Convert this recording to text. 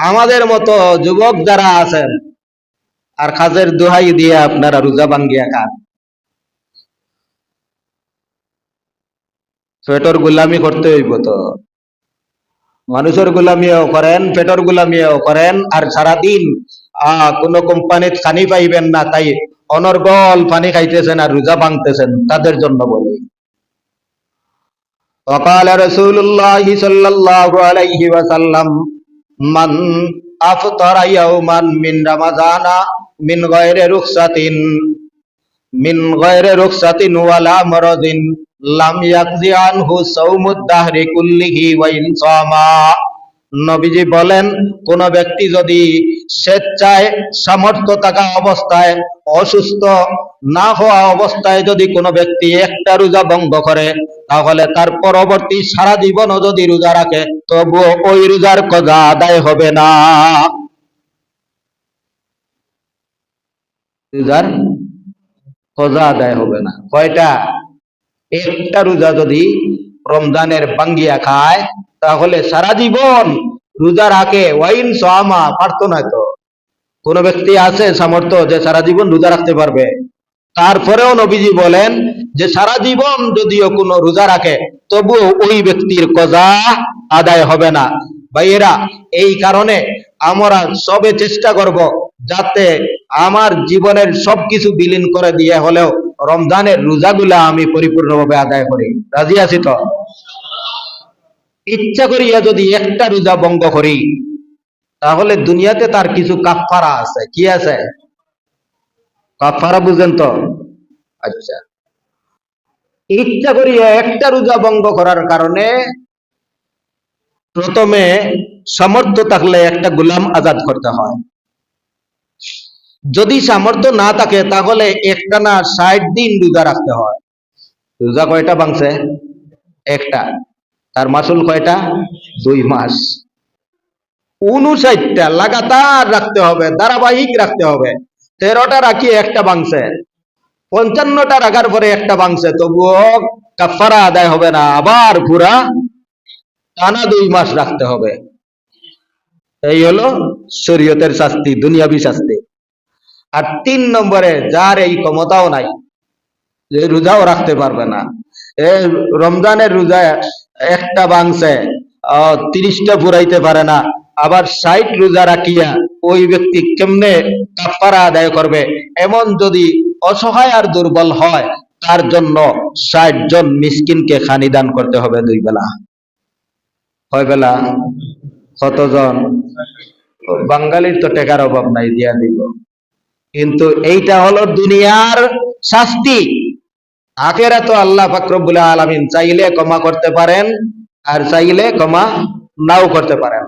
আমাদের মতো যুবক যারা আছেন আর খাজের দোহাই দিয়ে আপনারা রোজা ভাঙ্গিয়া খান পেটর গুলামি করতে হইব তো মানুষের গুলামিও করেন পেটর গুলামিও করেন আর সারাদিন আহ কোন কোম্পানির খানি পাইবেন না তাই অনর্গল পানি খাইতেছেন আর রোজা ভাঙতেছেন তাদের জন্য বলি وقال رسول الله صلى الله عليه وسلم মান আফতারা মান মিন রামাজানা মিন গায়রে রুখসাতিন, মিন গায়রে রুখসাতিন ওয়ালা মারাদিন, লাম ইয়াকজি আনহু সাওমুদ দাহরি কুল্লিহি ওয়া ইনসামা। নবীজি বলেন, কোন ব্যক্তি যদি স্বেচ্ছায় সামর্থ্য থাকা অবস্থায় অসুস্থ না হওয়া অবস্থায় যদি কোনো ব্যক্তি একটা রোজা ভঙ্গ করে, তাহলে তার পরবর্তী সারা জীবনও যদি রোজা রাখে, তবুও ওই রোজার কজা আদায় হবে না। রোজার কজা আদায় হবে না। কয়টা? একটা রোজা যদি রমজানের বাঙ্গিয়া খায়, তাহলে সারা জীবন রোজা রাখে, ওয়াইন সোয়ামা পারতো না তো। কোন ব্যক্তি আছে সামর্থ্য যে সারা জীবন রোজা রাখতে পারবে? তারপরেও নবীজি বলেন যে সারা জীবন যদিও কোনো রোজা রাখে, তবুও ওই ব্যক্তির কজা আদায় হবে না। ভাইয়েরা, এই কারণে আমরা সবে চেষ্টা করব যাতে আমার জীবনের সবকিছু বিলীন করে দিয়ে হলেও রমজানের রোজাগুলা আমি পরিপূর্ণভাবে আদায় করি। রাজি আছি তো? ইচ্ছা করিয়া যদি একটা রোজা ভঙ্গ করি, তাহলে দুনিয়াতে তার কিছু কাফারা আছে। কি আছে? কাফারা বুঝেন তো? আচ্ছা। ইচ্ছা করিয়া একটা রোজা ভঙ্গ করার কারণে প্রথমে সামর্থ্য থাকলে একটা গোলাম আজাদ করতে হয়। যদি সামর্থ্য না থাকে তাহলে একটা না ষাট দিন রোজা রাখতে হয়। রোজা কয়টা ভাঙছে? একটা। তার মাসুল কয়টা? দুই মাস। উনষাটটা। লাগাতার রাখতে হবে ধারাবাহিক রাখতে হবে। তেরোটা রাখি একটা ভাঙছে পঞ্চান্নটা রাখার পরে একটা ভাঙছে তবুও কাফারা আদায় হবে না। আবার পুরা টানা দুই মাস রাখতে হবে। এই হলো শরীয়তের শাস্তি, দুনিয়াবি শাস্তি। আর তিন নম্বরে যার এই ক্ষমতাও নাই যে রোজাও রাখতে পারবে না। এই রমজানের রোজা একটা বাংছে তিরিশটা পুরাইতে পারে না। আবার ষাট রোজা রাখিয়া ওই ব্যক্তি কেমনে কাফারা আদায় করবে? এমন যদি অসহায় আর দুর্বল হয়, তার জন্য ষাট জন মিসকিনকে খানি দান করতে হবে দুই বেলা। কয় বেলা? কতজন? বাঙালির তো টেকার অভাব নাই, দিয়া দিব। কিন্তু এইটা হলো দুনিয়ার শাস্তি। আখেরা তো আল্লাহ ফাকরবুল আলমিন চাইলে ক্ষমা করতে পারেন, আর চাইলে ক্ষমা নাও করতে পারেন।